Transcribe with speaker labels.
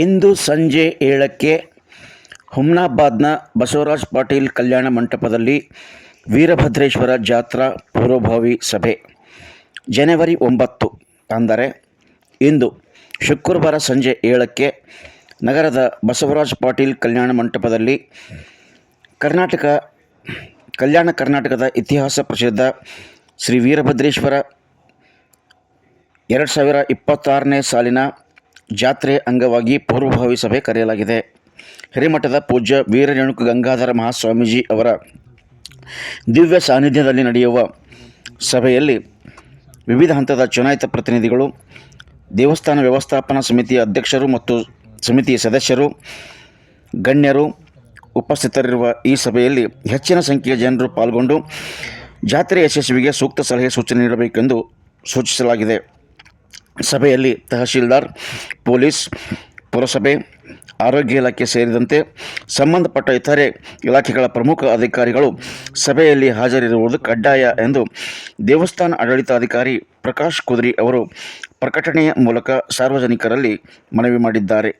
Speaker 1: ಇಂದು ಸಂಜೆ ಏಳಕ್ಕೆ ಹುಮ್ನಾಬಾದ್ನ ಬಸವರಾಜ್ ಪಾಟೀಲ್ ಕಲ್ಯಾಣ ಮಂಟಪದಲ್ಲಿ ವೀರಭದ್ರೇಶ್ವರ ಜಾತ್ರಾ ಪೂರ್ವಭಾವಿ ಸಭೆ. ಜನವರಿ ಒಂಬತ್ತು, ಅಂದರೆ ಇಂದು ಶುಕ್ರವಾರ ಸಂಜೆ ಏಳಕ್ಕೆ ನಗರದ ಬಸವರಾಜ್ ಪಾಟೀಲ್ ಕಲ್ಯಾಣ ಮಂಟಪದಲ್ಲಿ ಕರ್ನಾಟಕ, ಕಲ್ಯಾಣ ಕರ್ನಾಟಕದ ಇತಿಹಾಸ ಪ್ರಸಿದ್ಧ ಶ್ರೀ ವೀರಭದ್ರೇಶ್ವರ ಎರಡು ಸಾವಿರ ಇಪ್ಪತ್ತಾರನೇ ಸಾಲಿನ ಜಾತ್ರೆ ಅಂಗವಾಗಿ ಪೂರ್ವಭಾವಿ ಸಭೆ ಕರೆಯಲಾಗಿದೆ. ಹಿರಿಮಠದ ಪೂಜ್ಯ ವೀರರೇಣುಕ ಗಂಗಾಧರ ಮಹಾಸ್ವಾಮೀಜಿ ಅವರ ದಿವ್ಯ ಸಾನ್ನಿಧ್ಯದಲ್ಲಿ ನಡೆಯುವ ಸಭೆಯಲ್ಲಿ ವಿವಿಧ ಹಂತದ ಚುನಾಯಿತ ಪ್ರತಿನಿಧಿಗಳು, ದೇವಸ್ಥಾನ ವ್ಯವಸ್ಥಾಪನಾ ಸಮಿತಿಯ ಅಧ್ಯಕ್ಷರು ಮತ್ತು ಸಮಿತಿಯ ಸದಸ್ಯರು, ಗಣ್ಯರು ಉಪಸ್ಥಿತರಿರುವ ಈ ಸಭೆಯಲ್ಲಿ ಹೆಚ್ಚಿನ ಸಂಖ್ಯೆಯ ಜನರು ಪಾಲ್ಗೊಂಡು ಜಾತ್ರೆ ಯಶಸ್ವಿಗೆ ಸೂಕ್ತ ಸಲಹೆ ಸೂಚನೆ ನೀಡಬೇಕೆಂದು ಸೂಚಿಸಲಾಗಿದೆ. ಸಭೆಯಲ್ಲಿ ತಹಶೀಲ್ದಾರ್, ಪೊಲೀಸ್, ಪುರಸಭೆ, ಆರೋಗ್ಯ ಇಲಾಖೆ ಸೇರಿದಂತೆ ಸಂಬಂಧಪಟ್ಟ ಇತರೆ ಇಲಾಖೆಗಳ ಪ್ರಮುಖ ಅಧಿಕಾರಿಗಳು ಸಭೆಯಲ್ಲಿ ಹಾಜರಿರುವುದು ಕಡ್ಡಾಯ ಎಂದು ದೇವಸ್ಥಾನ ಆಡಳಿತಾಧಿಕಾರಿ ಪ್ರಕಾಶ್ ಕುದ್ರಿ ಅವರು ಪ್ರಕಟಣೆಯ ಮೂಲಕ ಸಾರ್ವಜನಿಕರಲ್ಲಿ ಮನವಿ ಮಾಡಿದ್ದಾರೆ.